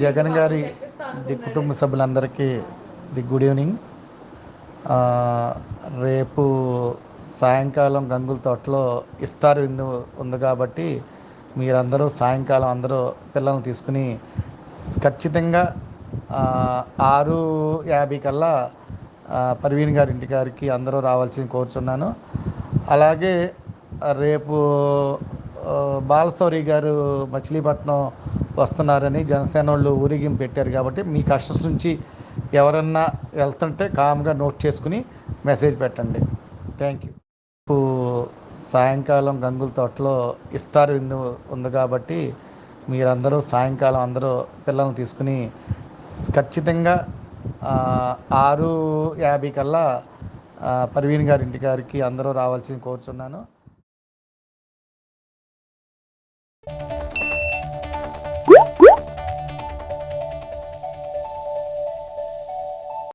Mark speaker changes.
Speaker 1: జగన్ గారి ది కుటుంబ సభ్యులందరికీ ది గుడ్ ఈవినింగ్. రేపు సాయంకాలం గంగుల తోటలో ఇఫ్తార్ విందు ఉంది కాబట్టి మీరందరూ సాయంకాలం అందరూ పిల్లల్ని తీసుకుని ఖచ్చితంగా ఆరు యాభై కల్లా ఆ, పర్వీన్ గారి ఇంటి గారికి అందరూ రావాల్సింది కోరుచున్నాను అలాగే రేపు ఆ, బాలశౌరి గారు మచిలీపట్నం వస్తున్నారని జనసేన వాళ్ళు ఊరేగింపు పెట్టారు కాబట్టి మీ కష్టం నుంచి ఎవరన్నా వెళ్తుంటే కామ్గా నోట్ చేసుకుని మెసేజ్ పెట్టండి. Thank you. సాయంకాలం గంగుల తోటలో ఇఫ్తార్ విందు ఉంది కాబట్టి మీరందరూ సాయంకాలం అందరూ పిల్లల్ని తీసుకుని ఖచ్చితంగా ఆరు యాభై కల్లా పర్వీణ్ గారి ఇంటి గారికి అందరూ రావాల్సింది కోరుచున్నాను.